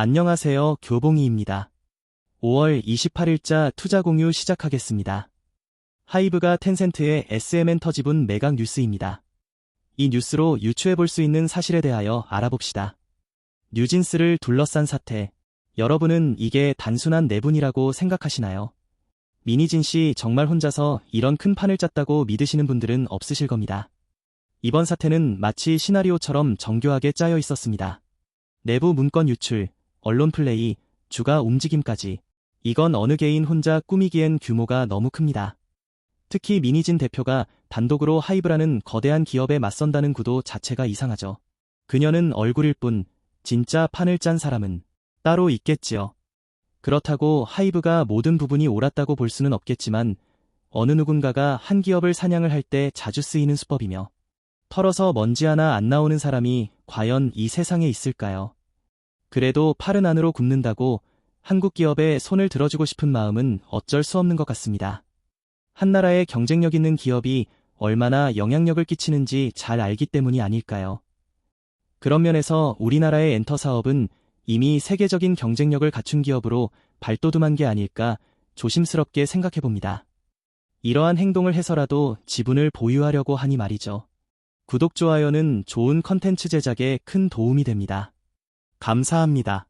안녕하세요. 교봉이입니다. 5월 28일자 투자 공유 시작하겠습니다. 하이브가 텐센트의 SMN 터지분 매각 뉴스입니다. 이 뉴스로 유추해 볼 수 있는 사실에 대하여 알아봅시다. 뉴진스를 둘러싼 사태. 여러분은 이게 단순한 내분이라고 생각하시나요? 미니진 씨 정말 혼자서 이런 큰 판을 짰다고 믿으시는 분들은 없으실 겁니다. 이번 사태는 마치 시나리오처럼 정교하게 짜여 있었습니다. 내부 문건 유출, 언론 플레이, 주가 움직임까지. 이건 어느 개인 혼자 꾸미기엔 규모가 너무 큽니다. 특히 미니진 대표가 단독으로 하이브라는 거대한 기업에 맞선다는 구도 자체가 이상하죠. 그녀는 얼굴일 뿐, 진짜 판을 짠 사람은 따로 있겠지요. 그렇다고 하이브가 모든 부분이 옳았다고 볼 수는 없겠지만, 어느 누군가가 한 기업을 사냥을 할 때 자주 쓰이는 수법이며, 털어서 먼지 하나 안 나오는 사람이 과연 이 세상에 있을까요? 그래도 팔은 안으로 굽는다고 한국 기업에 손을 들어주고 싶은 마음은 어쩔 수 없는 것 같습니다. 한 나라의 경쟁력 있는 기업이 얼마나 영향력을 끼치는지 잘 알기 때문이 아닐까요? 그런 면에서 우리나라의 엔터 사업은 이미 세계적인 경쟁력을 갖춘 기업으로 발돋움한 게 아닐까 조심스럽게 생각해 봅니다. 이러한 행동을 해서라도 지분을 보유하려고 하니 말이죠. 구독, 좋아요는 좋은 컨텐츠 제작에 큰 도움이 됩니다. 감사합니다.